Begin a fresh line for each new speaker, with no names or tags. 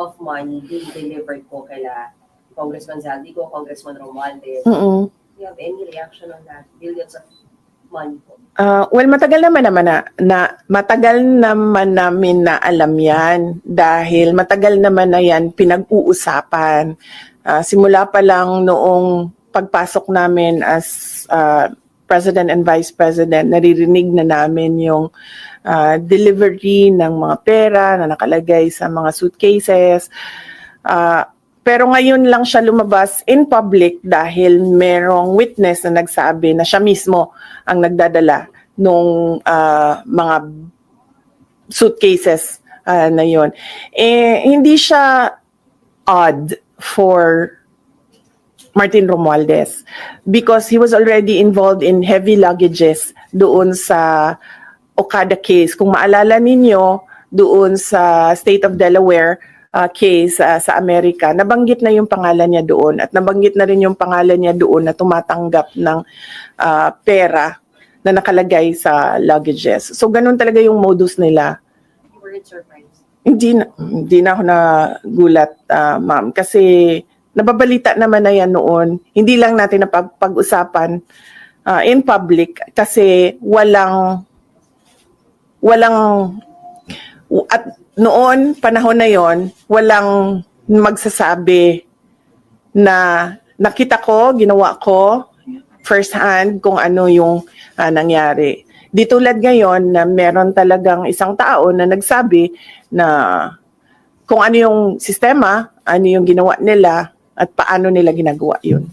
of money being delivered po kaila Congressman Zaldico, Congressman Romualdez.
Mm-mm.
Do you have any reaction on that? Billions of money po.
Ah, well, matagal naman naman na, na matagal naman namin na alam yan dahil matagal naman na yan pinag-uusapan. Ah, simula pa lang noong pagpasok namin as ah, President and Vice President, naririnig na namin yung ah, delivery ng mga pera na nakalagay sa mga suitcases. Ah, pero ngayon lang siya lumabas in public dahil merong witness na nagsabi na siya mismo ang nagdadala nung ah, mga suitcases ah, na yon. Eh, hindi siya odd for Martin Romualdez because he was already involved in heavy luggages doon sa Okada case. Kung maalala ninyo, doon sa State of Delaware uh, case uh, sa Amerika, nabanggit na yung pangalan niya doon at nabanggit na rin yung pangalan niya doon na tumatanggap ng uh, pera na nakalagay sa luggages. So ganun talaga yung modus nila.
You surprised.
Hindi na, hindi na ako nagulat, ah, ma'am. Kasi nababalita naman na yan noon. Hindi lang natin napag-usapan ah, in public kasi walang walang at noon panahon na yon walang magsasabi na nakita ko, ginawa ko first hand kung ano yung ah, nangyari. Di tulad ngayon na meron talagang isang tao na nagsabi na kung ano yung sistema, ano yung ginawa nila at paano nila ginagawa yun.